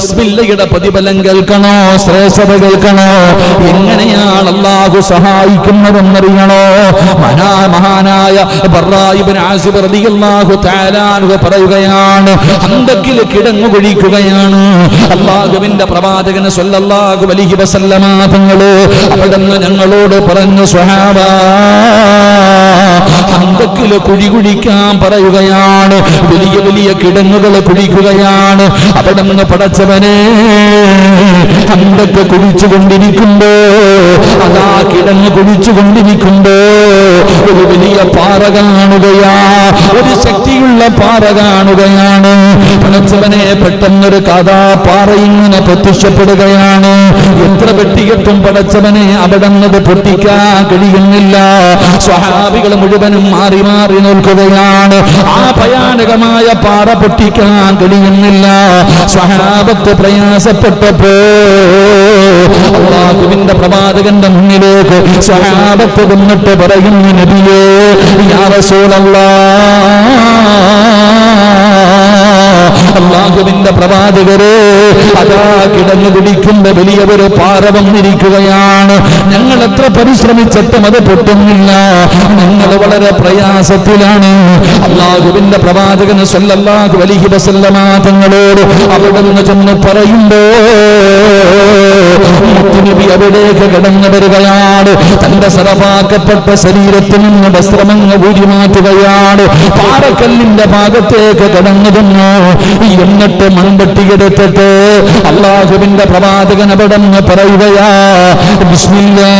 ബിസ്മില്ലയുടെ പ്രതിഫലം കേൾക്കണോ? ശ്രേഷ്ഠത കേൾക്കണോ? എങ്ങനെയാണ് അള്ളാഹു സഹായിക്കുന്നതെന്നറിയണോ? മനാ മഹാനായ പറയുകയാണ് അന്തക്കിൽ കിടങ്ങു കുഴിക്കുകയാണ്. അള്ളാഹുവിന്റെ പ്രവാചകന് സ്വല്ലാഹു അലൈഹി വസല്ലമ തങ്ങൾ അവിടെ ഞങ്ങളോട് പറഞ്ഞു സ്വഹാബാ ഹന്തക്കിൽ കുഴി കുഴിക്കാൻ പറയുകയാണ്. വലിയ വലിയ കിടങ്ങുകൾ കുഴിക്കുകയാണ്. അവിടെ നിന്ന് പടച്ചവനെ ഹന്തക്ക് കുഴിച്ചുകൊണ്ടിരിക്കുമ്പോ അതാ കിടങ്ങ് കുഴിച്ചുകൊണ്ടിരിക്കുമ്പോ ഒരു വലിയ പാറ കാണുകയാ. ഒരു ശക്തിയുള്ള പാറ കാണുകയാണ്. പണച്ചവനെ പെട്ടെന്നൊരു കഥാ പാറ ഇങ്ങനെ പ്രത്യക്ഷപ്പെടുകയാണ്. എത്ര വെട്ടികെട്ടും പടച്ചവനെ അവിടെ നിന്നത് പൊട്ടിക്കാൻ കഴിയുന്നില്ല. സ്വഹാബികൾ മുഴുവനും മാറി മാറി നിൽക്കുകയാണ്. ആ ഭയാനകമായ പാറ പൊട്ടിക്കാൻ കഴിയുന്നില്ല. സ്വഹാബത്ത് പ്രയാസപ്പെട്ടപ്പോ അള്ളാഹുവിന്റെ പ്രവാചകന്റെ മുന്നിലേക്ക് സ്വഹാബത്ത് വന്നിട്ട് പറയുന്നു നബിയേ യാ റസൂലല്ലാഹ് പ്രവാചകരെ അതാ കിടന്നു പിടിക്കുന്ന വലിയ പാറ വന്നിരിക്കുകയാണ്. ഞങ്ങൾ എത്ര പരിശ്രമിച്ചിട്ടും അത് പൊട്ടുന്നില്ല. ഞങ്ങൾ വളരെ പ്രയാസത്തിലാണ്. അള്ളാഹുവിന്റെ പ്രവാചകന് സല്ലല്ലാഹു അലൈഹി വസല്ലമ തങ്ങളോട് നിന്ന് ചെന്ന് പറയുമ്പോ അവിടേക്ക് കിടന്നു വരികയാണ്. തന്റെ സറഫാക്കപ്പെട്ട ശരീരത്തിൽ നിന്ന് വസ്ത്രമങ്ങ് ഊരി മാറ്റുകയാണ്. പാറക്കല്ലിന്റെ ഭാഗത്തേക്ക് കിടന്നു എന്നിട്ട് മൺപട്ടി എടുത്തിട്ട് അള്ളാഹുവിന്റെ പ്രവാചകൻ അവിടെ നിന്ന് പറയുകയാ ബിസ്മില്ലാ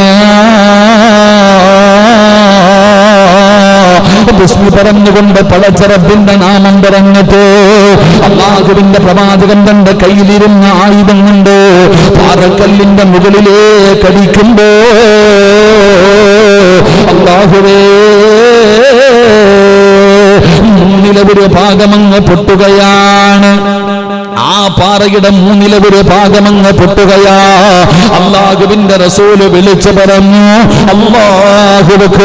ബിസ്മി പറഞ്ഞുകൊണ്ട് പടച്ചറബിന്റെ നാമം പറഞ്ഞിട്ട് അള്ളാഹുവിന്റെ പ്രവാചകൻ തന്റെ കയ്യിലിരുന്ന ആയുധം കൊണ്ട് പാറക്കല്ലിന്റെ മുകളിലേക്ക് അടിക്കുമ്പോ അള്ളാഹുവേ മൂന്നിലെ ഒരു ഭാഗമങ്ങ് പൊട്ടുകയാണ്. ആ പാറയുടെ മൂന്നിലെ ഒരു ഭാഗമങ്ങ് പൊട്ടുകയാ. അള്ളാഹുവിന്റെ റസൂൽ വിളിച്ചു പറഞ്ഞു അള്ളാഹുബർ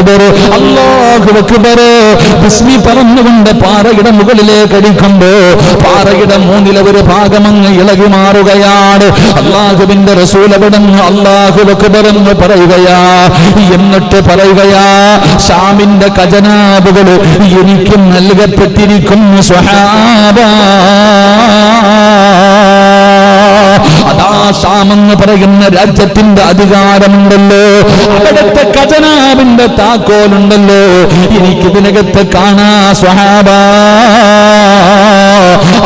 ബിസ്മി പറഞ്ഞുകൊണ്ട് പാറയുടെ മുകളിലേക്ക് അടിക്കുമ്പോ പാറയുടെ മൂന്നിലെ ഒരു ഭാഗമങ്ങ് ഇളകി മാറുകയാണ്. അള്ളാഹുവിന്റെ റസൂൽ അവിടെ അള്ളാഹുബറെന്ന് പറയുകയാ. എന്നിട്ട് പറയുകയാ ഷാമിന്റെ ഖജനാബുകൾ എനിക്ക് നൽകപ്പെട്ടിരിക്കുന്നു സ്വഹാബ. അതാ പറയുന്ന രാജ്യത്തിന്റെ അധികാരമുണ്ടല്ലോ. അവിടുത്തെ ഖജനാവിന്റെ താക്കോലുണ്ടല്ലോ. എനിക്കിതിനകത്ത് കാണാ സ്വഹാബ.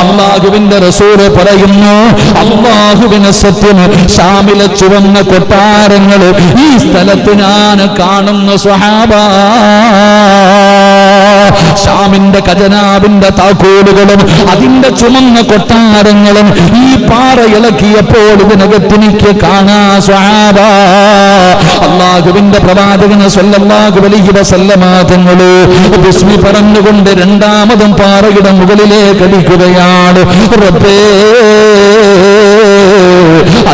അള്ളാഹുവിന്റെ റസൂൽ പറയുന്നു അള്ളാഹുവിന് സത്യം ഷാമിലെ ചുവന്ന കൊട്ടാരങ്ങൾ ഈ സ്ഥലത്ത് ഞാൻ കാണുന്നു സ്വഹാബ. ഷാമിന്റെ ഖജനാവിന്റെ താക്കോലുകളും അതിന്റെ ചുമന്ന കൊട്ടാരങ്ങളും ഈ പാറ ഇളക്കിയപ്പോൾ ഇതിനകത്ത് എനിക്ക് കാണാ സ്വഹാബ. അള്ളാഹുവിന്റെ പ്രവാചകന് സ്വല്ലാഹു അലൈഹി വസല്ലമ വിസ്മി പറഞ്ഞുകൊണ്ട് രണ്ടാമതും പാറയുടെ മുകളിലേക്ക് അടിക്കുകയാണ്. റബ്ബേ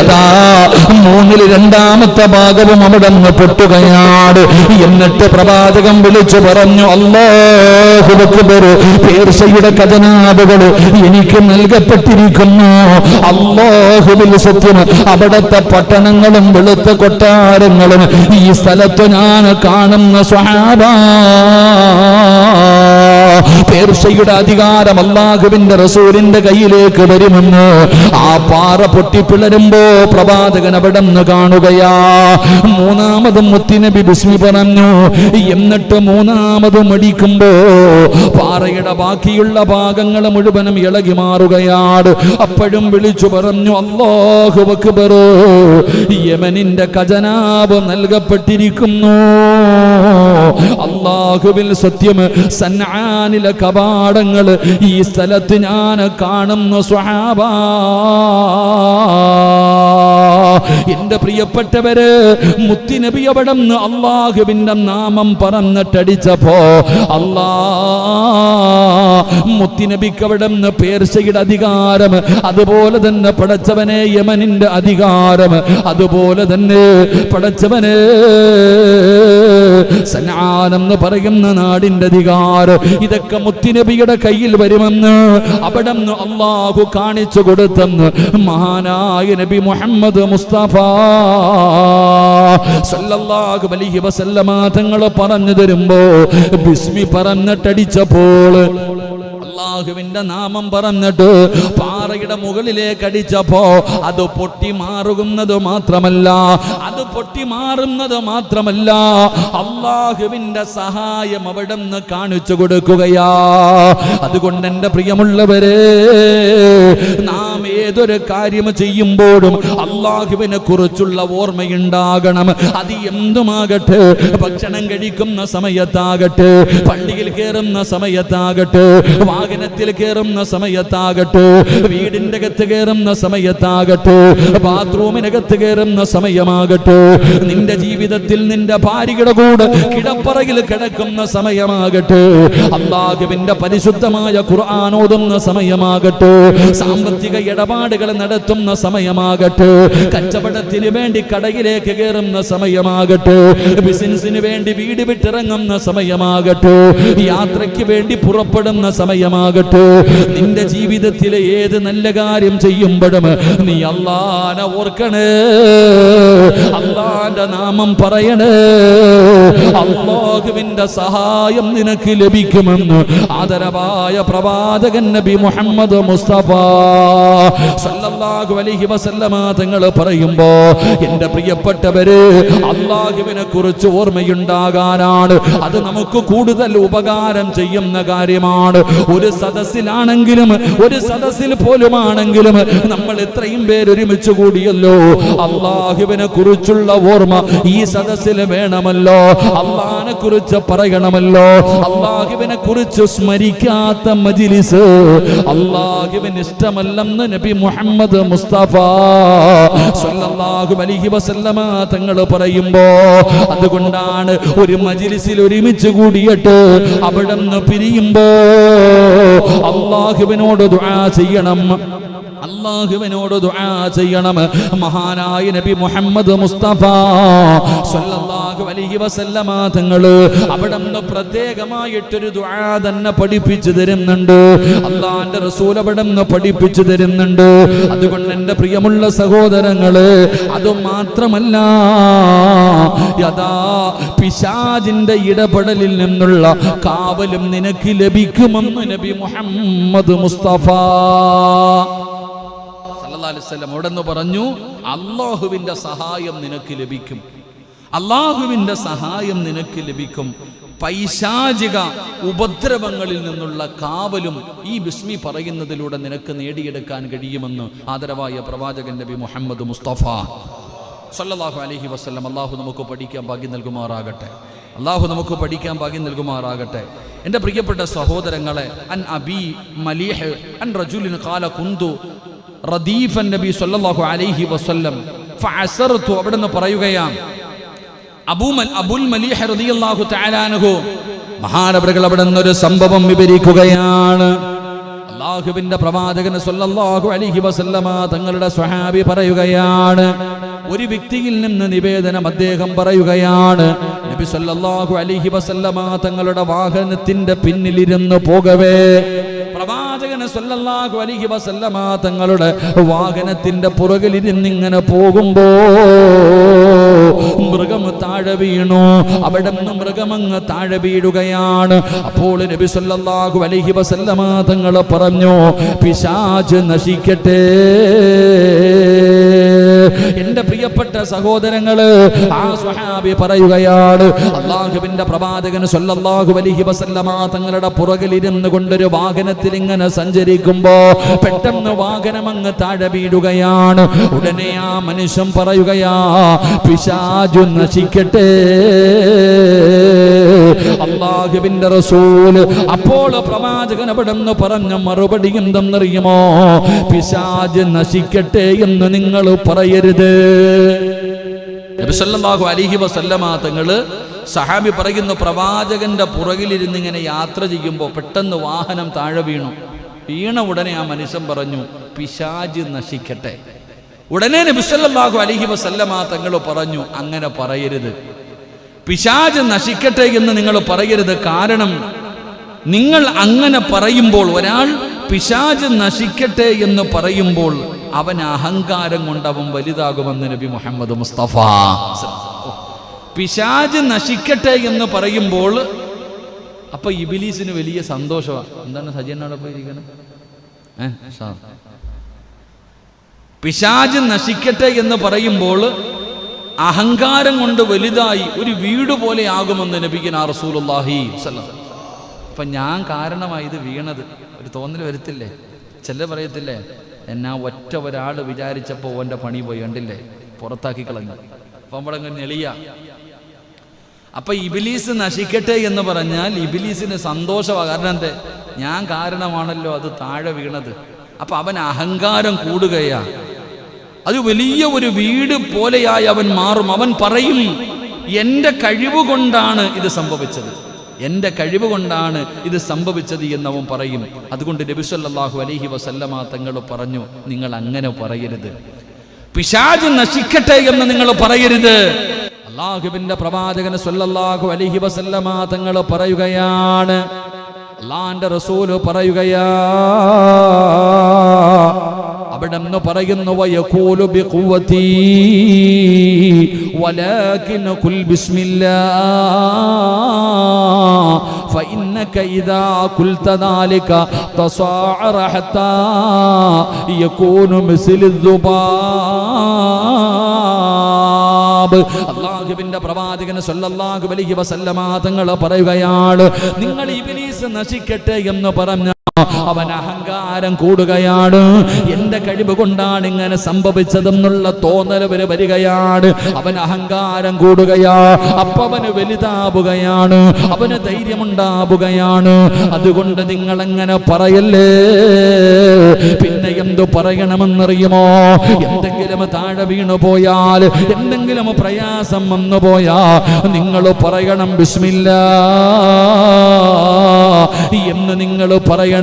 അതാ മൂന്നിൽ രണ്ടാമത്തെ ഭാഗവും അവിടെ നിന്ന് പൊട്ടുകയാണ്. എന്നിട്ട് പ്രവാചകം വിളിച്ചു പറഞ്ഞു അക്ബർ പേർഷയുടെ ഖജനാബുകൾ എനിക്ക് നൽകപ്പെട്ടിരിക്കുന്നു. അല്ലാഹുവിൽ സത്യം അവിടത്തെ പട്ടണങ്ങളും വെളുത്ത കൊട്ടാരങ്ങളും ഈ സ്ഥലത്ത് ഞാൻ കാണുന്ന സ്വഹാബ പേർഷയുടെ അധികാരം അള്ളാഹുവിന്റെ റസൂലിന്റെ കയ്യിലേക്ക് വരുമെന്ന് ആ പാറ പൊട്ടിപ്പിളരുമ്പോ പ്രവാചകൻ അവിടെ നിന്ന് കാണുകയാ. മൂന്നാമതും മുത്തിനബി ബിസ്മി പറഞ്ഞു എന്നിട്ട് മൂന്നാമതും അടിക്കുമ്പോ പാറയുടെ ബാക്കിയുള്ള ഭാഗങ്ങൾ മുഴുവനും ഇളകി മാറുകയാണ്. അപ്പോഴും വിളിച്ചു പറഞ്ഞു അല്ലാഹു അക്ബർ യമനിന്റെ ഖജനാവ് നൽകപ്പെട്ടിരിക്കുന്നു. അള്ളാഹുവിൽ സത്യം സന്നാനിലെ കപാടങ്ങൾ ഈ സ്ഥലത്ത് ഞാൻ കാണുന്നു സ്വഹാബ. എന്റെ പ്രിയപ്പെട്ടവര് മുത്തിനബി അവിടെ അള്ളാഹുവിന്റെ നാമം പറന്നിട്ടടിച്ചപ്പോ അല്ലാ മുത്തിനബിക്ക് അവിടെ പേർച്ചയുടെ അധികാരം അതുപോലെ തന്നെ പടച്ചവനെ യമനിന്റെ അധികാരം അതുപോലെ തന്നെ പടച്ചവനെ സനാനെന്ന് പറയുന്ന നാടിന്റെ അധികാരം. ഇതൊക്കെ മുത്തിനബിയുടെ കയ്യിൽ വരുമെന്ന് അവിടെ അള്ളാഹു കാണിച്ചു കൊടുത്തെന്ന് മഹാനായ നബി മുഹമ്മദ് മുസ്തഫ സല്ലല്ലാഹു അലൈഹി വസല്ലമ തങ്ങൾ പറഞ്ഞു തരുമ്പോ ബിസ്മി പറഞ്ഞിട്ടടിച്ചപ്പോൾ അള്ളാഹുവിന്റെ നാമം പറഞ്ഞിട്ട് പാറയുടെ മുകളിലേക്ക് അടിച്ചപ്പോ അത് പൊട്ടി മാറുന്നത് മാത്രമല്ല. അത് പൊട്ടി മാറുന്നത് മാത്രമല്ല. അള്ളാഹുവിന്റെ സഹായം അവിടെ നിന്ന് കാണിച്ചു കൊടുക്കുകയാ. അതുകൊണ്ട് എന്റെ പ്രിയമുള്ളവരെ നാം ഏതൊരു കാര്യം ചെയ്യുമ്പോഴും അള്ളാഹുവിനെ കുറിച്ചുള്ള ഓർമ്മയുണ്ടാകണം. അത് എന്തുമാകട്ടെ? ഭക്ഷണം കഴിക്കുന്ന സമയത്താകട്ടെ പള്ളിയിൽ കയറുന്ന സമയത്താകട്ടെ വാഹനത്തിൽ കയറുന്ന സമയത്താകട്ടെ വീടിന്റെ അകത്ത് കയറുന്ന സമയത്താകട്ടെ ബാത്റൂമിനകത്ത് കയറുന്ന സമയമാകട്ടെ നിന്റെ ജീവിതത്തിൽ നിന്റെ ഭാര്യയുടെ കൂടെ കിടപ്പറയിൽ കിടക്കുന്ന സമയമാകട്ടെ അള്ളാഹുവിന്റെ പരിശുദ്ധമായ ഖുർആൻ ഓതുന്ന സമയമാകട്ടെ സാമ്പത്തിക ഇടപാടുകൾ നടത്തുന്ന സമയമാകട്ടെ കച്ചവടത്തിന് വേണ്ടി കടയിലേക്ക് കയറുന്ന സമയമാകട്ടെ ബിസിനസിന് വേണ്ടി വീട് വിട്ടിറങ്ങുന്ന സമയമാകട്ടെ യാത്രയ്ക്ക് വേണ്ടി പുറപ്പെടുന്ന സമയമാകട്ടെ നിന്റെ ജീവിതത്തിലെ ഏത് നല്ല കാര്യം ചെയ്യുമ്പോഴും നീ അള്ളാനെ ഓർക്കണേ. അള്ളാന്റെ നാമം പറയണേ. അള്ളാഹുവിന്റെ സഹായം നിനക്ക് ലഭിക്കുമെന്ന് ആദരവായ പ്രവാചകൻ നബി മുഹമ്മദ് മുസ്തഫ സല്ലല്ലാഹു അലൈഹി വസല്ലമ തങ്ങൾ പറയുമ്പോ എന്റെ പ്രിയപ്പെട്ടവര് അള്ളാഹുവിനെ കുറിച്ച് ഓർമ്മയുണ്ടാകാനാണ്. അത് നമുക്ക് കൂടുതൽ ഉപകാരം ചെയ്യുന്ന കാര്യമാണ്. ഒരു സദസ്സിലാണെങ്കിലും ഒരു സദസ്സിൽ പോലുമാണെങ്കിലും നമ്മൾ ഇത്രയും പേര് ഒരുമിച്ച് കൂടിയല്ലോ. അള്ളാഹുവിനെ കുറിച്ചുള്ള ഓർമ്മ ഈ സദസ്സിൽ വേണമല്ലോ. അള്ളാഹിനെ കുറിച്ച് പറയണമല്ലോ. അള്ളാഹുവിനെ കുറിച്ച് സ്മരിക്കാത്ത മജിലിസ് അള്ളാഹുവിന് ഇഷ്ടമല്ലെന്ന് നബി മുഹമ്മദ് മുസ്തഫ സല്ലല്ലാഹു അലൈഹി വസല്ലമ തങ്ങൾ പറയുമ്പോ അതുകൊണ്ടാണ് ഒരു മജിലിസിൽ ഒരുമിച്ച് കൂടിയിട്ട് അവിടെ നിന്ന് പിരിയുമ്പോ അള്ളാഹുവിനോട് ദുആ ചെയ്യണം. ചെയ്യണം അള്ളാഹുവിനോട് ദുആ ചെയ്യണം. മഹാനായ നബി മുഹമ്മദ് മുസ്തഫ സല്ലല്ലാഹു അലൈഹി വസല്ലമ തങ്ങൾ അവിടെ നിന്ന് പ്രത്യേകമായിട്ടൊരു ദുആ തന്നെ പഠിപ്പിച്ചു തരുന്നുണ്ട്. അള്ളാന്റെ റസൂൽ അവിടെ നിന്ന് പഠിപ്പിച്ചു തരുന്നുണ്ട്. അതുകൊണ്ട് എന്റെ പ്രിയമുള്ള സഹോദരങ്ങൾ അത് മാത്രമല്ല യഥാ പിശാജിന്റെ ഇടപെടലിൽ നിന്നുള്ള കാവലും നിനക്ക് ലഭിക്കുമെന്ന് നബി മുഹമ്മദ് മുസ്തഫ വസല്ലം അവിടെ നിന്ന് പറഞ്ഞു അള്ളാഹുവിന്റെ സഹായം നിനക്ക് ലഭിക്കും. അള്ളാഹുവിന്റെ സഹായം നിനക്ക് ലഭിക്കും. പൈശാചിക ഉപദ്രവങ്ങളിൽ നിന്നുള്ള കാവലും ഈ ബിസ്മി പറയുന്നതിലൂടെ നിനക്ക് നേടിയെടുക്കാൻ കഴിയുമെന്ന് ആദരവായ പ്രവാചകൻ നബി മുഹമ്മദ് മുസ്തഫ. സല്ലാഹു അലഹി വസ്ലം അള്ളാഹു നമുക്ക് പഠിക്കാൻ ഭാഗ്യം നൽകുമാറാകട്ടെ. അള്ളാഹു നമുക്ക് പഠിക്കാൻ ഭാഗ്യം നൽകുമാറാകട്ടെ. എന്റെ പ്രിയപ്പെട്ട സഹോദരങ്ങളെ അൻ അബി മലീഹ് അൻ റജുലിൻ കാല കുന്തു റദീഫൻ നബി സല്ലല്ലാഹു അലൈഹി വസല്ലം ഫഅസർതു അവിടുന്ന് പറയുകയാണ് അബൂമൽ അബുൽ മലീഹ റളിയല്ലാഹു തആല അൻഹു മഹാനവറുകൾ അവിടുന്ന് ഒരു സംഭവം വിവരിക്കുകയാണ്. അള്ളാഹുവിന്റെ പ്രവാചകൻ സല്ലല്ലാഹു അലൈഹി വസല്ലമ തങ്ങളുടെ സ്വഹാബി പറയുകയാണ് ഒരു വ്യക്തിയിൽ നിന്ന് നിവേദനം അദ്ദേഹം പറയുകയാണ്. നബി സല്ലല്ലാഹു അലൈഹി വസല്ലമ തങ്ങളുടെ വാഹനത്തിന്റെ പിന്നിലിരുന്ന് പോകവേ. പ്രവാചകന് സല്ലല്ലാഹു അലൈഹി വസല്ലമ തങ്ങളുടെ വാഹനത്തിന്റെ പുറകിലിരുന്ന് ഇങ്ങനെ പോകുമ്പോ മൃഗം താഴെ വീണു. അവിടെ നിന്ന് മൃഗമങ്ങ് താഴെ വീഴുകയാണ്. അപ്പോൾ നബി സല്ലല്ലാഹു അലൈഹി വസല്ലമ തങ്ങൾ പറഞ്ഞു പിശാച് നശിക്കട്ടെ. എന്റെ പ്രിയപ്പെട്ട സഹോദരങ്ങൾ ആ സ്വഹാബി പറയുകയാണ് അള്ളാഹുവിന്റെ പ്രവാചകൻ സല്ലല്ലാഹു അലൈഹി വസല്ലമ തങ്ങളുടെ പുറകിലിരുന്ന് കൊണ്ടൊരു വാഹനത്തിൽ ഇങ്ങനെ സഞ്ചരിക്കുമ്പോ പെട്ടെന്ന് വാഹനം അങ്ങ് താഴെ വീഴുകയാണ്. ഉടനെ ആ മനുഷ്യൻ പറയുകയാ പിശാജു നശിക്കട്ടെ. അള്ളാഹുവിന്റെ റസൂൽ അപ്പോൾ പ്രവാചകൻ അവിടെ നിന്ന് പറഞ്ഞ മറുപടി എന്തെന്നറിയുമോ? പിശാജ് നശിക്കട്ടെ എന്ന് നിങ്ങൾ പറയരുത്. നബിസല്ലാഹു അലിഹി വസല്ലമ തങ്ങൾ സഹാബി പറയുന്നു പ്രവാചകന്റെ പുറകിലിരുന്ന് ഇങ്ങനെ യാത്ര ചെയ്യുമ്പോൾ പെട്ടെന്ന് വാഹനം താഴെ വീണു. വീണ ഉടനെ ആ മനുഷ്യൻ പറഞ്ഞു പിശാജ് നശിക്കട്ടെ. ഉടനെ നബിസല്ലാഹു അലിഹി വസല്ലമ തങ്ങൾ പറഞ്ഞു അങ്ങനെ പറയരുത്. പിശാജ് നശിക്കട്ടെ എന്ന് നിങ്ങൾ പറയരുത്. കാരണം നിങ്ങൾ അങ്ങനെ പറയുമ്പോൾ ഒരാൾ പിശാജ് നശിക്കട്ടെ എന്ന് പറയുമ്പോൾ അവൻ അഹങ്കാരം കൊണ്ട് അവൻ വലുതാകുമെന്ന് നബി മുഹമ്മദ് മുസ്തഫ. പിശാജ് നശിക്കട്ടെ എന്ന് പറയുമ്പോൾ അപ്പൊ ഇബിലീസിന് വലിയ സന്തോഷമാണ് എന്താണ് സജീനോടെ പോയിരിക്കുന്നത് പിശാജ് നശിക്കട്ടെ എന്ന് പറയുമ്പോൾ അഹങ്കാരം കൊണ്ട് വലുതായി ഒരു വീട് പോലെ ആകുമെന്ന് നബിക്കുന്ന റസൂലുള്ളാഹി റസൂലുല്ലാഹി അപ്പൊ ഞാൻ കാരണമായി ഇത് വീണത്. ഒരു തോന്നൽ വരത്തില്ലേ? ചില പറയത്തില്ലേ? എന്നാ ഒറ്റ ഒരാൾ വിചാരിച്ചപ്പോൾ ഓന്റെ പണി പോയി കണ്ടില്ലേ? പുറത്താക്കി കളഞ്ഞു. അപ്പം നമ്മളങ്ങ് നെളിയ അപ്പൊ ഇബിലീസ് നശിക്കട്ടെ എന്ന് പറഞ്ഞാൽ ഇബിലീസിന് സന്തോഷമാണ് കാരണം എന്തേ? ഞാൻ കാരണമാണല്ലോ അത് താഴെ വീണത്. അപ്പൊ അവൻ അഹങ്കാരം കൂടുകയാ. അത് വലിയ ഒരു വീട് പോലെയായി അവൻ മാറും. അവൻ പറയും എന്റെ കഴിവ് കൊണ്ടാണ് ഇത് സംഭവിച്ചത്. എന്റെ കഴിവ് കൊണ്ടാണ് ഇത് സംഭവിച്ചത് എന്ന് അവൻ പറയും. അതുകൊണ്ട് നബിസ്വല്ലാഹു അലഹി വസല്ലമ തങ്ങൾ പറഞ്ഞു നിങ്ങൾ അങ്ങനെ പറയരുത്. പിശാജ് നശിക്കട്ടെ എന്ന് നിങ്ങൾ പറയരുത്. അള്ളാഹുബിന്റെ പ്രവാചകന് സല്ലല്ലാഹു അലഹി വസല്ലമ തങ്ങൾ പറയുകയാണ്. അള്ളാന്റെ റസൂൽ പറയുകയാ അവിടെ നിന്ന് പറയുന്നു വയഖൂലു ബിഖുവതി വലാകിൻ ഖുൽ ബിസ്മില്ലാ فإنك إذا قلت ذلك تصاعر حتى يكون مثل الذباب അള്ളാഹുവിന്റെ പ്രവാചകന് സല്ലല്ലാഹു അലൈഹി വസല്ലമ തങ്ങൾ പറയുകയാണ് നിങ്ങൾ ഇബ്ലീസ് നശിക്കട്ടെ എന്ന് പറഞ്ഞ അവൻ അഹങ്കാരം കൂടുകയാണ്. എന്റെ കഴിവ് കൊണ്ടാണ് ഇങ്ങനെ സംഭവിച്ചതെന്നുള്ള തോന്നൽ വരെ വരികയാണ്. അവൻ അഹങ്കാരം കൂടുകയാ. അപ്പൊ അവന് വലുതാവുകയാണ്. അവന് ധൈര്യമുണ്ടാവുകയാണ്. അതുകൊണ്ട് നിങ്ങൾ എങ്ങനെ പറയല്ലേ? പിന്നെ എന്തു പറയണമെന്നറിയുമോ? എന്തെങ്കിലും താഴെ വീണു പോയാൽ എന്തെങ്കിലും പ്രയാസം വന്നു പോയാ നിങ്ങൾ പറയണം ബിസ്മില്ലാ എന്ന് നിങ്ങൾ പറയണേ.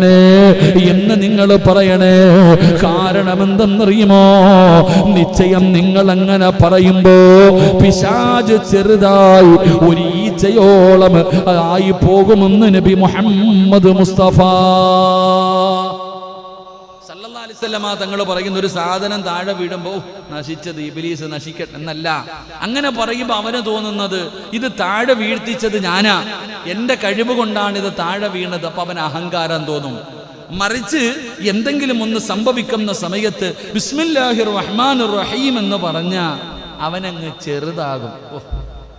എന്ന് നിങ്ങൾ പറയണേ. കാരണം എന്തെന്നറിയുമോ നിശ്ചയം നിങ്ങൾ അങ്ങനെ പറയുമ്പോ പിശാജ് ചെറുതായി ഒരു ഈച്ചയോളം ആയി പോകുമെന്ന് നബി മുഹമ്മദ് മുസ്തഫ. സല്ലല്ലാഹു തങ്ങൾ പറയുന്ന ഒരു സാധനം താഴെ വീഴുമ്പോൾ നശിച്ചത് ഇബിലീസ് നശിക്കട്ടെ എന്നല്ല. അങ്ങനെ പറയുമ്പോൾ അവന് തോന്നുന്നത് ഇത് താഴെ വീഴ്ത്തിച്ചത് ഞാനാ. എന്റെ കഴിവ് കൊണ്ടാണ് ഇത് താഴെ വീണത്. അപ്പൊ അവൻ അഹങ്കാരം തോന്നും. മറിച്ച് എന്തെങ്കിലും ഒന്ന് സംഭവിക്കുന്ന സമയത്ത് ബിസ്മില്ലാഹിർ റഹ്മാൻ റഹീം എന്ന് പറഞ്ഞ അവനങ്ങ് ചെറുതാകും.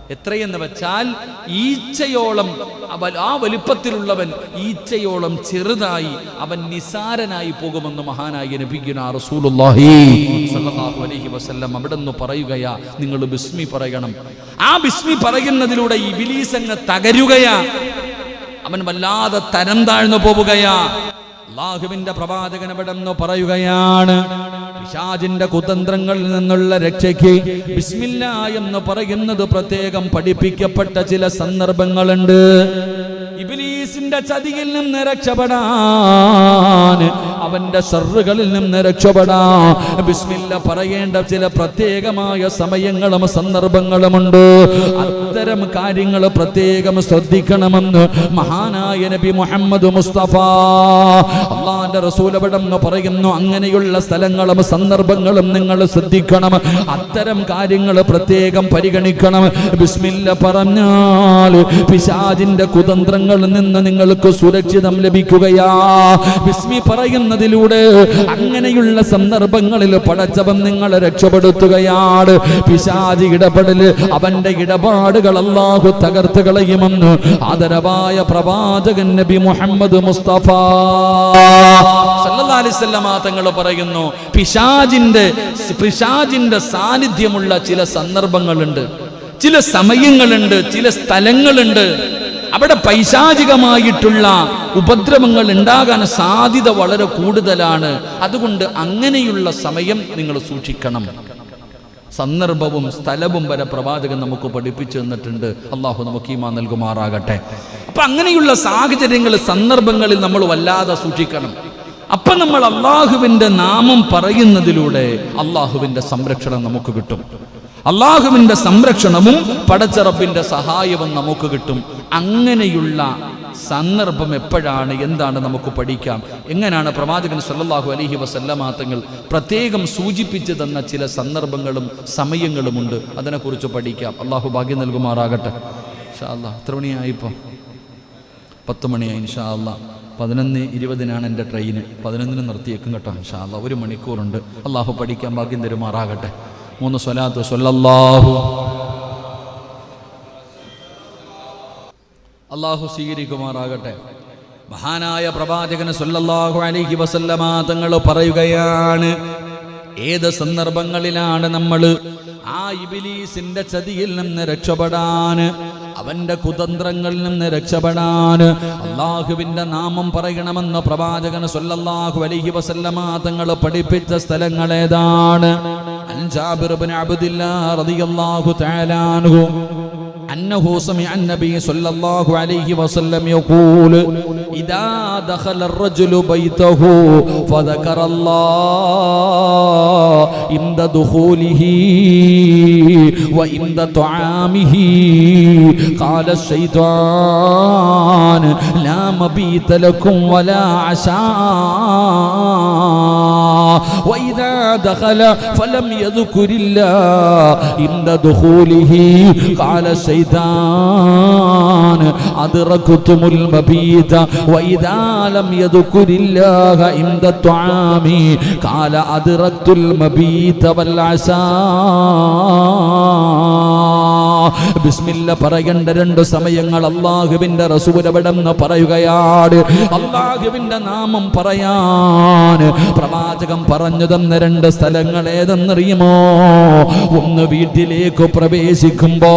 എത്രയെന്ന് വെച്ചാൽ ഈച്ചയോളം അവൻ ആ വലിപ്പത്തിലുള്ളവൻ ഈച്ചയോളം ചെറുതായി അവൻ നിസാരനായി പോകുമെന്ന് മഹാനായ നബിഗുന റസൂലുള്ളാഹി സ്വല്ലല്ലാഹു അലൈഹി വസല്ലം അവിടെ നിന്ന് പറയുകയാ. നിങ്ങൾ ബിസ്മി പറയണം. ആ ബിസ്മി പറയുന്നതിലൂടെ ഈ ബിലീസ് അങ്ങ് തകരുകയാ. അവൻ വല്ലാതെ തരം താഴ്ന്നു പോവുകയാ. അള്ളാഹുവിന്റെ നിന്ന് പറയുകയാണ്. പിശാചിന്റെ കുതന്ത്രങ്ങളിൽ നിന്നുള്ള രക്ഷയ്ക്ക് ബിസ്മില്ല എന്ന് പറയുന്നത് പ്രത്യേകം പഠിപ്പിക്കപ്പെട്ട ചില സന്ദർഭങ്ങളുണ്ട്. ഇബിലീസിന്റെ ചതിയിൽ നിന്ന് രക്ഷപ്പെടാൻ അവന്റെ ഷറുകളിൽ നിന്ന് രക്ഷപ്പെടാൻ. ബിസ്മില്ല പറയേണ്ട ചില പ്രത്യേകമായ സമയങ്ങളും സന്ദർഭങ്ങളുമുണ്ട്. അത്തരം കാര്യങ്ങൾ പ്രത്യേകം ശ്രദ്ധിക്കണമെന്ന് മഹാനായ നബി മുഹമ്മദ് മുസ്തഫ അള്ളാന്റെ റസൂലപടം എന്ന് പറയുന്നു. അങ്ങനെയുള്ള സ്ഥലങ്ങളും സന്ദർഭങ്ങളും നിങ്ങൾ ശ്രദ്ധിക്കണം. അത്തരം കാര്യങ്ങൾ പ്രത്യേകം പരിഗണിക്കണം. ബിസ്മില്ല പറഞ്ഞാൽ പിശാജിന്റെ കുതന്ത്രങ്ങളിൽ നിന്ന് നിങ്ങൾക്ക് സുരക്ഷിതം ലഭിക്കുകയാ. വിസ്മി പറയുന്നതിലൂടെ അങ്ങനെയുള്ള സന്ദർഭങ്ങളിൽ പടച്ചവൻ നിങ്ങളെ രക്ഷപ്പെടുത്തുകയാണ്. പിശാജി ഇടപെടൽ അവന്റെ ഇടപാടുകൾ അള്ളാഹു തകർത്ത് കളയുമെന്ന് ആദരവായ പ്രവാചകൻ നബി മുഹമ്മദ് മുസ്തഫ. വസല്ലമ തങ്ങൾ പറയുന്നു പിശാജിന്റെ പിശാജിന്റെ സാന്നിധ്യമുള്ള ചില സന്ദർഭങ്ങളുണ്ട്. ചില സമയങ്ങളുണ്ട് ചില സ്ഥലങ്ങളുണ്ട്. അവിടെ പൈശാചികമായിട്ടുള്ള ഉപദ്രവങ്ങൾ ഉണ്ടാകാൻ സാധ്യത വളരെ കൂടുതലാണ്. അതുകൊണ്ട് അങ്ങനെയുള്ള സമയം നിങ്ങൾ സൂക്ഷിക്കണം. സന്ദർഭവും സ്ഥലവും വരെ പ്രവാചകൻ നമുക്ക് പഠിപ്പിച്ചു തന്നിട്ടുണ്ട്. അള്ളാഹു നമുക്ക് ഈമാ നൽകുമാറാകട്ടെ. അപ്പൊ അങ്ങനെയുള്ള സാഹചര്യങ്ങൾ സന്ദർഭങ്ങളിൽ നമ്മൾ വല്ലാതെ സൂക്ഷിക്കണം. അപ്പൊ നമ്മൾ അള്ളാഹുവിന്റെ നാമം പറയുന്നതിലൂടെ അള്ളാഹുവിന്റെ സംരക്ഷണം നമുക്ക് കിട്ടും. അള്ളാഹുവിന്റെ സംരക്ഷണവും പടച്ചറപ്പിന്റെ സഹായവും നമുക്ക് കിട്ടും. അങ്ങനെയുള്ള സന്ദർഭം എപ്പോഴാണ്? എന്താണ് നമുക്ക് പഠിക്കാം? എങ്ങനെയാണ് പ്രവാചകൻ സല്ലാഹു അലഹി വസല്ലമ തങ്ങൾ പ്രത്യേകം സൂചിപ്പിച്ചു തന്ന ചില സന്ദർഭങ്ങളും സമയങ്ങളുമുണ്ട്. അതിനെക്കുറിച്ച് പഠിക്കാം. അള്ളാഹു ഭാഗ്യം നൽകുമാറാകട്ടെ. ഇൻഷാ അല്ലാ എത്ര മണിയായിപ്പോൾ പത്ത് മണിയായി ഇൻഷാ പതിനൊന്ന് ഇരുപതിനാണ് എന്റെ ട്രെയിന്. പതിനൊന്നിന് നിർത്തിയേക്കും കേട്ടോ ഇൻഷാ ഒരു മണിക്കൂറുണ്ട്. അള്ളാഹു പഠിക്കാൻ ഭാഗ്യം തരുമാറാകട്ടെ. മൂന്ന് സ്വലാത്ത് സ്വല്ലാഹു അള്ളാഹു സ്വീകരിക്കുമാറാകട്ടെ. മഹാനായ പ്രവാചകന് സല്ലല്ലാഹു അലിഹി വസല്ലമ തങ്ങൾ പറയുകയാണ് ഏത് സന്ദർഭങ്ങളിലാണ് നമ്മൾ ആ ഇബിലീസിന്റെ ചതിയിൽ നിന്ന് രക്ഷപ്പെടാൻ അവന്റെ കുതന്ത്രങ്ങളിൽ നിന്ന് രക്ഷപ്പെടാൻ അള്ളാഹുവിന്റെ നാമം പറയണമെന്ന് പ്രവാചകന് സല്ലല്ലാഹു അലിഹി വസല്ലമ തങ്ങൾ പഠിപ്പിച്ച സ്ഥലങ്ങളേതാണ്? ഏതാണ് أنه سمع النبي صلى الله عليه وسلم يقول إذا دخل الرجل بيته فذكر الله عند دخوله وعند طعامه قال الشيطان لا مبيت لكم ولا عشاء وإذا دخل فلم يذكر الله عند دخوله قال الشيطان أدركتم المبيت وإذا لم يذكر الله عند الطعام قال أدركت المبيت والعشاء ബിസ്മില്ല പറയേണ്ട രണ്ട് സമയങ്ങൾ അള്ളാഹുവിന്റെ റസൂലവിടെന്ന് പറയുകയാണ്. അള്ളാഹുവിന്റെ നാമം പറയാൻ പ്രവാചകം പറഞ്ഞു തന്ന രണ്ട് സ്ഥലങ്ങൾ ഏതെന്നറിയുമോ? ഒന്ന് വീട്ടിലേക്ക് പ്രവേശിക്കുമ്പോ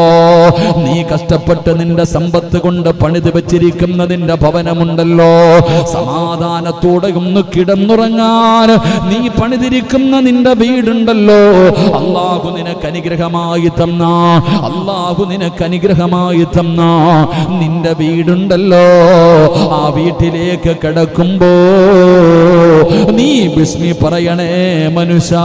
നീ കഷ്ടപ്പെട്ട് നിന്റെ സമ്പത്ത് കൊണ്ട് പണിത് വെച്ചിരിക്കുന്ന നിന്റെ ഭവനമുണ്ടല്ലോ. സമാധാനത്തോടെ ഒന്ന് കിടന്നുറങ്ങാൻ നീ പണിതിരിക്കുന്ന നിന്റെ വീടുണ്ടല്ലോ. അള്ളാഹു നിനക്ക് അനുഗ്രഹമായി തന്ന. അള്ളാഹു നിനക്ക് അനുഗ്രഹമായി തന്ന. നിന്റെ വീടുണ്ടല്ലോ. ആ വീട്ടിലേക്ക് കിടക്കുമ്പോ നീ ബിസ്മി പറയണേ മനുഷ്യ.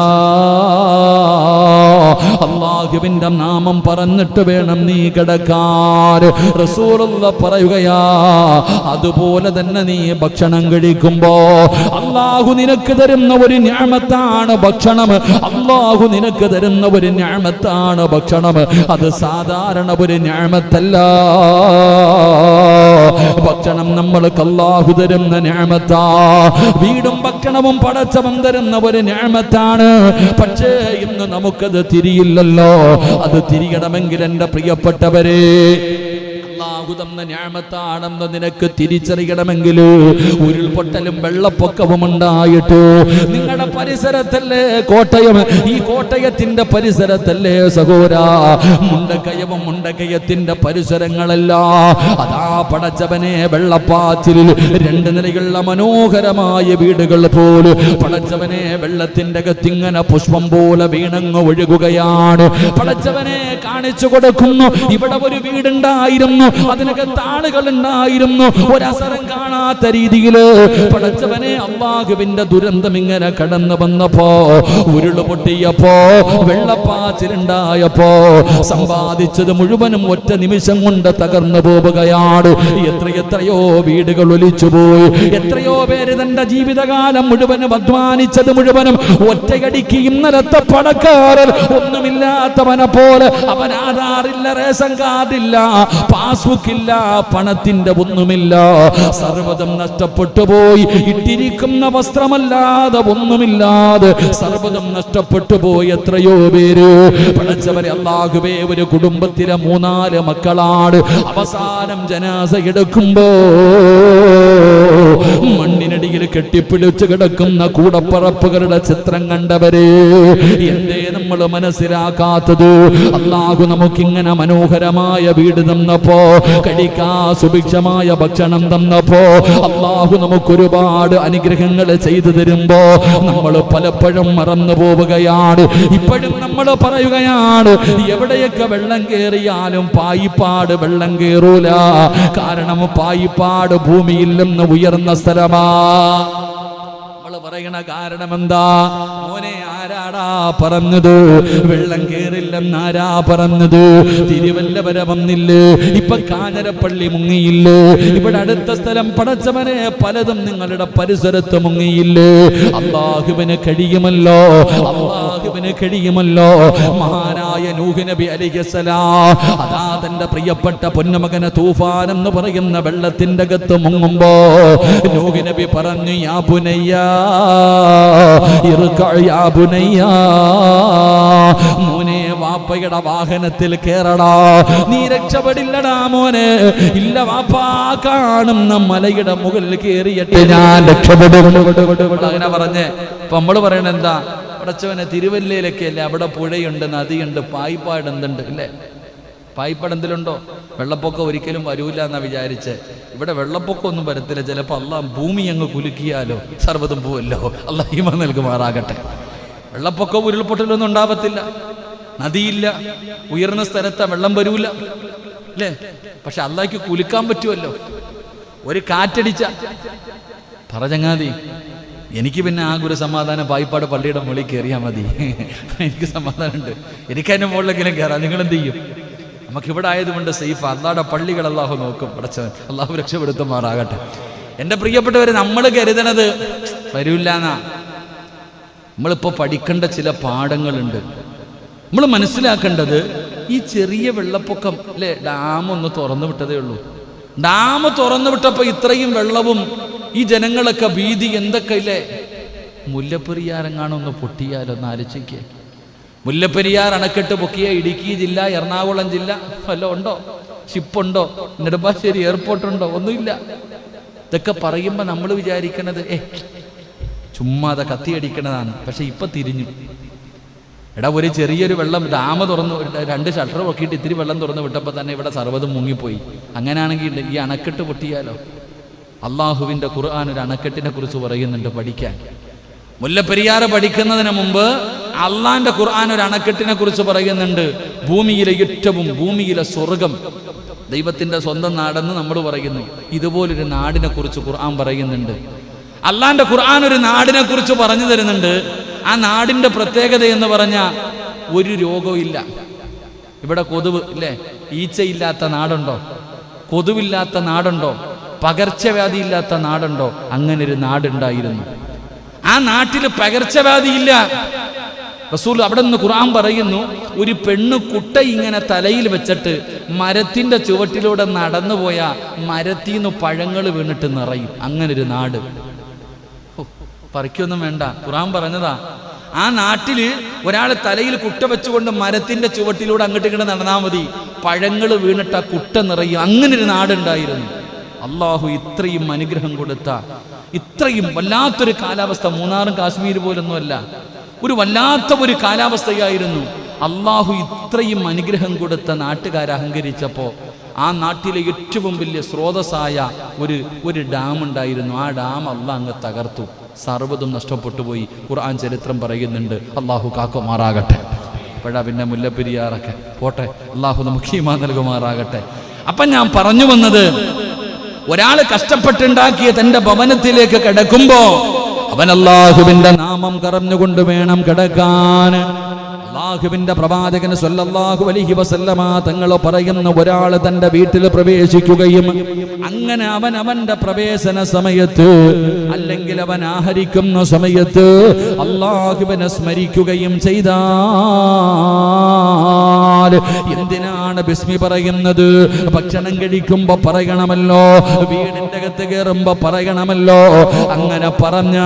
അള്ളാഹുവിന്റെ നാമം പറഞ്ഞിട്ട് വേണം നീ കിടക്കാൻ. റസൂലുള്ള പറയുകയാ അതുപോലെ തന്നെ നീ ഭക്ഷണം കഴിക്കുമ്പോ അള്ളാഹു നിനക്ക് തരുന്ന ഒരു ഞാമത്താണ് ഭക്ഷണം. അള്ളാഹു നിനക്ക് തരുന്ന ഒരു ഞാമത്താണ് ഭക്ഷണം. അത് സാധാരണ ഒരു ഞാമത്തല്ല. ഭക്ഷണം നമ്മൾക്ക് അള്ളാഹു തരുന്ന ഞാമത്താ. വീടും ഭക്ഷണവും പടച്ചവും തരുന്ന ഒരു ഞാമത്താണ്. പക്ഷേ ഇന്ന് നമുക്കത് തിരിയില്ലല്ലോ അത് തിരിയണമെങ്കിൽ എന്റെ പ്രിയപ്പെട്ടവരെ അള്ളാഹു തന്ന ഞാമത്താണെന്ന് നിനക്ക് തിരിച്ചറിയണമെങ്കിൽ ഉരുൾപൊട്ടലും വെള്ളപ്പൊക്കവും ഉണ്ടായിട്ട് നിങ്ങളുടെ പരിസരത്തല്ലേ കോട്ടയം? ഈ കോട്ടയത്തിന്റെ പരിസരത്തല്ലേ സഹോര മുണ്ടക്കയവും മുണ്ടക്കയത്തിന്റെ പരിസരങ്ങളല്ല അതാ പടച്ചവനെ വെള്ളപ്പാച്ചിലിൽ രണ്ട് നിലയുള്ള മനോഹരമായ വീടുകൾ പോലും പടച്ചവനെ വെള്ളത്തിന്റെ അകത്തിങ്ങനെ പുഷ്പം പോലെ വീണങ്ങ് ഒഴുകുകയാണ്. പടച്ചവനെ കാണിച്ചു കൊടുക്കുന്നു. ഇവിടെ ഒരു വീടുണ്ടായിരുന്നു. അതിനകത്ത് ആളുകൾ ഉണ്ടായിരുന്നു. ഒരസരം കാണാത്ത രീതിയിൽ പടച്ചവനെ അള്ളാഹുവിന്റെ ദുരന്തം ഇങ്ങനെ കടന്നു വന്നപ്പോ ഉരുൾ പൊട്ടിയപ്പോ വെള്ളപ്പാച്ചിലുണ്ടായപ്പോ സമ്പാദിച്ചത് മുഴുവനും ഒറ്റ നിമിഷം കൊണ്ട് തകർന്നു പോവുകയാണ് എത്രയെത്രയോ വീടുകൾ ഒലിച്ചുപോയി എത്രയോ പേര് തന്റെ ജീവിതകാലം മുഴുവനും അധ്വാനിച്ചത് മുഴുവനും ഒറ്റയടിക്ക് ഇന്നലത്തെ പടക്കാരൻ ഒന്നുമില്ലാത്തവനെ പോലെ. അവൻ ആധാറില്ല റേഷൻ കാർഡില്ല പാസ്ബുക്ക് ഇല്ല പണത്തിന്റെ ഒന്നുമില്ല. സർവതം നഷ്ടപ്പെട്ടു പോയി ഇട്ടിരിക്കുന്ന വസ്ത്രമല്ലാതെ ഒന്നുമില്ലാതെ സർവതം നഷ്ടപ്പെട്ടു പോയി എത്രയോ പേര്. പടച്ചവരെ അല്ലാഹുവേ ഒരു കുടുംബത്തിലെ മൂന്നാൽ മക്കളാണ്. അവസാനം ജനാസ എടുക്കുമ്പോ മണ്ണിനടിയിൽ ഭൂമിയിൽ കെട്ടിപ്പിടിച്ചു കിടക്കുന്ന കൂടപ്പറപ്പുകളുടെ ചിത്രം കണ്ടവരെ എന്തേ നമ്മൾ മനസ്സിലാക്കാത്തത്? അള്ളാഹു നമുക്കിങ്ങനെ മനോഹരമായ വീട് തന്നപ്പോ കഴിക്കാ സുഭിക്ഷമായ ഭക്ഷണം തന്നപ്പോ അള്ളാഹു നമുക്കൊരുപാട് അനുഗ്രഹങ്ങൾ ചെയ്തു തരുമ്പോ നമ്മൾ പലപ്പോഴും മറന്നു പോവുകയാണ്. ഇപ്പോഴും നമ്മൾ പറയുകയാണ് എവിടെയൊക്കെ വെള്ളം കയറിയാലും പായിപ്പാട് വെള്ളം കയറൂല. കാരണം പായിപ്പാട് ഭൂമിയിൽ നിന്ന് ഉയർന്ന സ്ഥലമാ. നമ്മൾ പറയണ കാരണം എന്താ മോനെ ആരാടാ പറഞ്ഞത്? വെള്ളം കേറില്ലെന്നാരാ പറഞ്ഞത്? തിരുവല്ല വരെ വന്നില്ലേ? ഇപ്പൊ കാഞ്ഞരപ്പള്ളി മുങ്ങിയില്ലേ? ഇവിടെ അടുത്ത സ്ഥലം പടച്ചവനെ പലതും നിങ്ങളുടെ പരിസരത്ത് മുങ്ങിയില്ലേ? അള്ളാഹുവിന് കഴിയുമല്ലോ? അള്ളാഹുവിന് കഴിയുമല്ലോ? മഹാനായ നൂഹ് നബി അലിഹസലാം അതാ തന്റെ പ്രിയപ്പെട്ട പൊന്നുമകനെ തൂഫാൻ എന്ന് പറയുന്ന വെള്ളത്തിന്റെ അകത്ത് മുങ്ങുമ്പോ നൂഹ് നബി പറഞ്ഞു യാ പുനയ്യാ ഇർകഅ യാ പുനയ്യാ മോനെ വാപ്പയുടെ വാഹനത്തിൽ കേറടാ നീ രക്ഷപ്പെടില്ലടാ മോനെ ഇല്ല വാപ്പാ കാണുന്ന മലയുടെ മുകളിൽ കേറിയിട്ട്. ഞാൻ രക്ഷപ്പെടും. അങ്ങനെ പറഞ്ഞേ. അപ്പൊ പറയണെന്താ പടച്ചവനെ തിരുവല്ലയിലൊക്കെ അല്ലേ അവിടെ പുഴയുണ്ട് നദിയുണ്ട് പായ്പാട് എന്തുണ്ട്? അല്ലേ പായ്പാട് എന്തിലുണ്ടോ? വെള്ളപ്പൊക്കം ഒരിക്കലും വരൂല എന്നാ വിചാരിച്ച്. ഇവിടെ വെള്ളപ്പൊക്കം ഒന്നും വരത്തില്ല. ചിലപ്പോൾ അല്ല ഭൂമി അങ്ങ് കുലുക്കിയാലോ? സർവതും പോവല്ലോ. അല്ല ഹിമ നൽകുമാറാകട്ടെ. വെള്ളപ്പൊക്കവും ഉരുൾപൊട്ടലൊന്നും ഉണ്ടാവത്തില്ല. നദിയില്ല. ഉയർന്ന സ്ഥലത്ത് വെള്ളം വരൂല. അല്ലേ പക്ഷെ അള്ളാഹ്ക്ക് കുലുക്കാൻ പറ്റുമല്ലോ ഒരു കാറ്റടിച്ച. പറഞ്ഞങ്ങാതി എനിക്ക് പിന്നെ ആ ഒരു സമാധാനം പായിപ്പാട് പള്ളിയുടെ മുകളിൽ കയറിയാൽ മതി. എനിക്ക് സമാധാനമുണ്ട്. എനിക്ക് അതിന്റെ മുകളിലെങ്കിലും കയറാം. നിങ്ങൾ എന്ത് ചെയ്യും? നമുക്ക് ഇവിടെ ആയതുകൊണ്ട് സേഫ് അള്ളാടെ പള്ളികൾ അള്ളാഹു നോക്കും. പടച്ചവൻ അള്ളാഹു രക്ഷപ്പെടുത്തുമാറാകട്ടെ. എന്റെ പ്രിയപ്പെട്ടവർ നമ്മൾ കരുതണത് വരൂല്ല എന്നാ നമ്മളിപ്പോൾ പഠിക്കേണ്ട ചില പാഠങ്ങളുണ്ട്. നമ്മൾ മനസ്സിലാക്കേണ്ടത് ഈ ചെറിയ വെള്ളപ്പൊക്കം അല്ലേ? ഡാം ഒന്ന് തുറന്നു വിട്ടതേ ഉള്ളൂ. ഡാം തുറന്നു വിട്ടപ്പോൾ ഇത്രയും വെള്ളവും ഈ ജനങ്ങളൊക്കെ ഭീതി എന്തൊക്കെ ഇല്ലേ? മുല്ലപ്പെരിയാറെങ്ങാണൊന്ന് പൊട്ടിയാലൊന്ന് ആലോചിക്കുക മുല്ലപ്പെരിയാർ അണക്കെട്ട് പൊക്കിയ ഇടുക്കി ജില്ല എറണാകുളം ജില്ല വല്ല ഉണ്ടോ? ഷിപ്പുണ്ടോ? നെടുമ്പാശ്ശേരി എയർപോർട്ട് ഉണ്ടോ ഒന്നുമില്ല. ഇതൊക്കെ പറയുമ്പോൾ നമ്മൾ വിചാരിക്കണത് ഏ ചുമ്മാതെ കത്തിയടിക്കണതാണ്. പക്ഷെ ഇപ്പൊ തിരിഞ്ഞു. എടാ ഒരു ചെറിയൊരു വെള്ളം ഡാമ തുറന്നു രണ്ട് ഷട്ടർ പൊക്കിയിട്ട് ഇത്തിരി വെള്ളം തുറന്നു വിട്ടപ്പോൾ തന്നെ ഇവിടെ സർവതും മുങ്ങിപ്പോയി. അങ്ങനെയാണെങ്കിൽ ഈ അണക്കെട്ട് പൊട്ടിയാലോ? അള്ളാഹുവിന്റെ ഖുർആൻ ഒരു അണക്കെട്ടിനെ കുറിച്ച് പറയുന്നുണ്ട് പഠിക്കാൻ. മുല്ലപ്പെരിയാറ് പഠിക്കുന്നതിന് മുമ്പ് അള്ളാന്റെ ഖുർആൻ ഒരു അണക്കെട്ടിനെ കുറിച്ച് പറയുന്നുണ്ട്. ഭൂമിയിലെ ഏറ്റവും ഭൂമിയിലെ സ്വർഗം. ദൈവത്തിന്റെ സ്വന്തം നാടെന്ന് നമ്മൾ പറയുന്നു. ഇതുപോലൊരു നാടിനെ കുറിച്ച് ഖുർആൻ പറയുന്നുണ്ട്. അള്ളാന്റെ ഖുർആൻ ഒരു നാടിനെ കുറിച്ച് പറഞ്ഞു തരുന്നുണ്ട്. ആ നാടിന്റെ പ്രത്യേകത എന്ന് പറഞ്ഞ ഒരു രോഗവും ഇല്ല. ഇവിടെ കൊതുവ് ഇല്ലേ? ഈച്ചയില്ലാത്ത നാടുണ്ടോ? കൊതുവില്ലാത്ത നാടുണ്ടോ? പകർച്ചവ്യാധി ഇല്ലാത്ത നാടുണ്ടോ? അങ്ങനെ ഒരു നാടുണ്ടായിരുന്നു. ആ നാട്ടിൽ പകർച്ചവ്യാധി ഇല്ല റസൂൽ അവിടെ നിന്ന് ഖുർആൻ പറയുന്നു ഒരു പെണ്ണ് കുട്ട ഇങ്ങനെ തലയിൽ വെച്ചിട്ട് മരത്തിന്റെ ചുവട്ടിലൂടെ നടന്നു പോയ മരത്തിൽ നിന്ന് പഴങ്ങൾ വീണിട്ട് നിറയും. അങ്ങനെ ഒരു നാട് പറിക്കൊന്നും വേണ്ട. ഖുർആൻ പറഞ്ഞതാ ആ നാട്ടിൽ ഒരാൾ തലയിൽ കുട്ട വെച്ചുകൊണ്ട് മരത്തിന്റെ ചുവട്ടിലൂടെ അങ്ങോട്ട് ഇങ്ങോട്ട് നടന്നാൽ മതി. പഴങ്ങൾ വീണിട്ട് ആ കുട്ട നിറയും. അങ്ങനെ ഒരു നാടുണ്ടായിരുന്നു. അള്ളാഹു ഇത്രയും അനുഗ്രഹം കൊടുത്ത ഇത്രയും വല്ലാത്തൊരു കാലാവസ്ഥ മൂന്നാറും കാശ്മീർ പോലൊന്നുമല്ല ഒരു വല്ലാത്ത ഒരു കാലാവസ്ഥയായിരുന്നു. അള്ളാഹു ഇത്രയും അനുഗ്രഹം കൊടുത്ത നാട്ടുകാർ അഹങ്കരിച്ചപ്പോൾ ആ നാട്ടിലെ ഏറ്റവും വലിയ സ്രോതസ്സായ ഒരു ഒരു ഡാം ഉണ്ടായിരുന്നു. ആ ഡാം അള്ളാഹ് അങ്ങ് തകർത്തു. സർവതും നഷ്ടപ്പെട്ടു പോയി. ഖുർആൻ ചരിത്രം പറയുന്നുണ്ട്. അള്ളാഹു കാക്കുമാറാകട്ടെ. പഴ പിന്നെ മുല്ലപ്പെരിയാറൊക്കെ. പോട്ടെ. അള്ളാഹു നമുക്ക് ഈമാ നൽകുമാറാകട്ടെ. അപ്പം ഞാൻ പറഞ്ഞു വന്നത് ഒരാൾ കഷ്ടപ്പെട്ടുണ്ടാക്കിയ തന്റെ ഭവനത്തിലേക്ക് കിടക്കുമ്പോ അവൻ അള്ളാഹുവിന്റെ നാമം കറഞ്ഞുകൊണ്ട് വേണം കിടക്കാൻ. അള്ളാഹുവിന്റെ പ്രവാചകന് സല്ലല്ലാഹു അലൈഹി വസല്ലമ തങ്ങൾ പറയുന്ന ഒരാൾ തന്റെ വീട്ടിൽ പ്രവേശിക്കുകയും അങ്ങനെ അവൻ അവന്റെ പ്രവേശന സമയത്ത് അല്ലെങ്കിൽ അവൻ ആഹരിക്കുന്ന സമയത്ത് അള്ളാഹുവിനെ സ്മരിക്കുകയും ചെയ്താൽ എന്തിനാണ് ബിസ്മി പറയുന്നത്? ഭക്ഷണം കഴിക്കുമ്പോ പറയണമല്ലോ. വീടിന്റെ അകത്ത് കയറുമ്പോ പറയണമല്ലോ. അങ്ങനെ പറഞ്ഞാൽ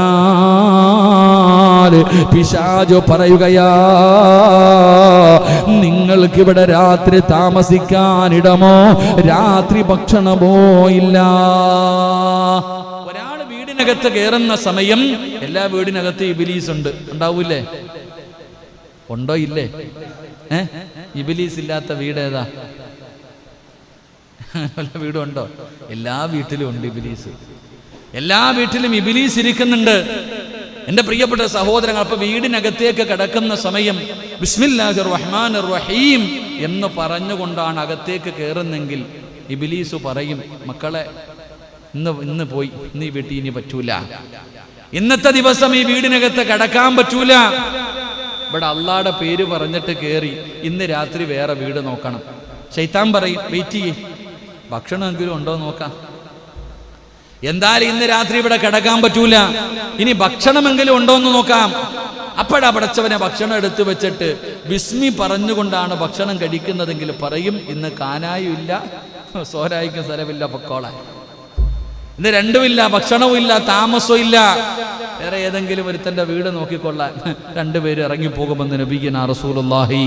പിശാജു പറയുകയാ നിങ്ങൾക്കിവിടെ രാത്രി താമസിക്കാനിടമോ? രാത്രി ഭക്ഷണമോ ഇല്ല. ഒരാൾ വീടിനകത്ത് കയറുന്ന സമയം എല്ലാ വീടിനകത്ത് ഇബിലീസ് ഉണ്ട് ഉണ്ടാവൂലേ ഉണ്ടോ ഇല്ലേ? ഇബിലീസ് ഇല്ലാത്ത വീട് ഏതാ? വല്ല വീടുണ്ടോ എല്ലാ വീട്ടിലും ഉണ്ട് ഇബിലീസ്. എല്ലാ വീട്ടിലും ഇബിലീസ് ഇരിക്കുന്നുണ്ട്. എന്റെ പ്രിയപ്പെട്ട സഹോദരങ്ങൾ അപ്പൊ വീടിനകത്തേക്ക് കിടക്കുന്ന സമയം ബിസ്മില്ലാഹിർ റഹ്മാൻ റഹീം എന്ന് പറഞ്ഞുകൊണ്ടാണ് അകത്തേക്ക് കയറുന്നെങ്കിൽ ഇബിലീസ് പറയും മക്കളെ ഇന്ന് ഇന്ന് പോയി ഇന്ന് ഈ വീട്ടിൽ ഇനി പറ്റൂല. ഇന്നത്തെ ദിവസം ഈ വീടിനകത്ത് കിടക്കാൻ പറ്റൂല. ഇവിടെ അള്ളാടെ പേര് പറഞ്ഞിട്ട് കയറി ഇന്ന് രാത്രി വേറെ വീട് നോക്കണം. ശൈത്താൻ പറയും വെയിറ്റ് ചെയ്യേ. ഭക്ഷണമെങ്കിലും ഉണ്ടോ നോക്കാം. എന്തായാലും ഇന്ന് രാത്രി ഇവിടെ കിടക്കാൻ പറ്റൂല. ഇനി ഭക്ഷണമെങ്കിലും ഉണ്ടോ എന്ന് നോക്കാം. അപ്പോഴാ പടച്ചവനെ ഭക്ഷണം എടുത്തു വെച്ചിട്ട് ബിസ്മി പറഞ്ഞുകൊണ്ടാണ് ഭക്ഷണം കഴിക്കുന്നതെങ്കിൽ പറയും ഇന്ന് കാനായും ഇല്ല സോരായിക്കും സ്ഥലമില്ല പൊക്കോളാൻ. ഇന്ന് രണ്ടുമില്ല ഭക്ഷണവും ഇല്ല താമസവും ഇല്ല വേറെ ഏതെങ്കിലും ഒരുത്തന്റെ വീട് നോക്കിക്കൊള്ളാൻ. രണ്ടുപേരും ഇറങ്ങിപ്പോകുമെന്ന് നബിക്കുന്ന റസൂലുള്ളാഹി.